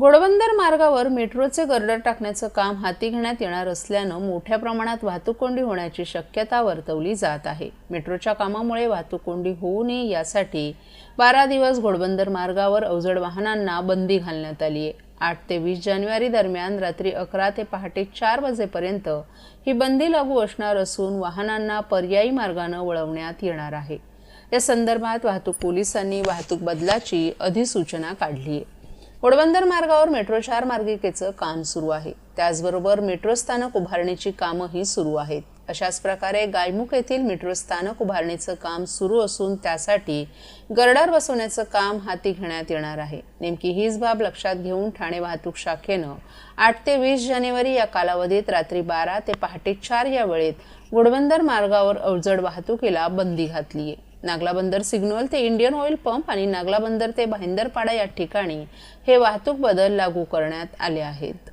घोडबंदर मार्गावर मेट्रोचे गर्डर टाकण्याचं काम हाती घेण्यात येणार असल्यानं मोठ्या प्रमाणात वाहतूक कोंडी होण्याची शक्यता वर्तवली जात आहे. मेट्रोच्या कामामुळे वाहतूक कोंडी होऊ नये यासाठी बारा दिवस घोडबंदर मार्गावर अवजड वाहनांना बंदी घालण्यात आली आहे. आठ ते वीस जानेवारी दरम्यान रात्री अकरा ते पहाटे चार वाजेपर्यंत ही बंदी लागू असणार असून वाहनांना पर्यायी मार्गानं वळवण्यात येणार आहे. या संदर्भात वाहतूक पोलिसांनी वाहतूक बदलाची अधिसूचना काढली आहे. घोडबंदर मार्गावर मेट्रो चार मार्गिकेचं काम सुरू आहे. त्याचबरोबर मेट्रो स्थानक उभारणीची कामंही सुरू आहेत. अशाच प्रकारे गायमुख येथील मेट्रो स्थानक उभारणीचं काम सुरू असून त्यासाठी गरडार बसवण्याचं काम हाती घेण्यात येणार आहे. नेमकी हीच बाब लक्षात घेऊन ठाणे वाहतूक शाखेनं आठ ते वीस जानेवारी या कालावधीत रात्री बारा ते पहाटे चार या वेळेत घोडबंदर मार्गावर अवजड वाहतुकीला बंदी घातली आहे नागला बंदर सिग्नल ते इंडियन ऑइल पंप आणि नागला बंदर ते भाईंदरपाडा या ठिकाणी हे वाहतूक बदल लागू करण्यात आले आहेत.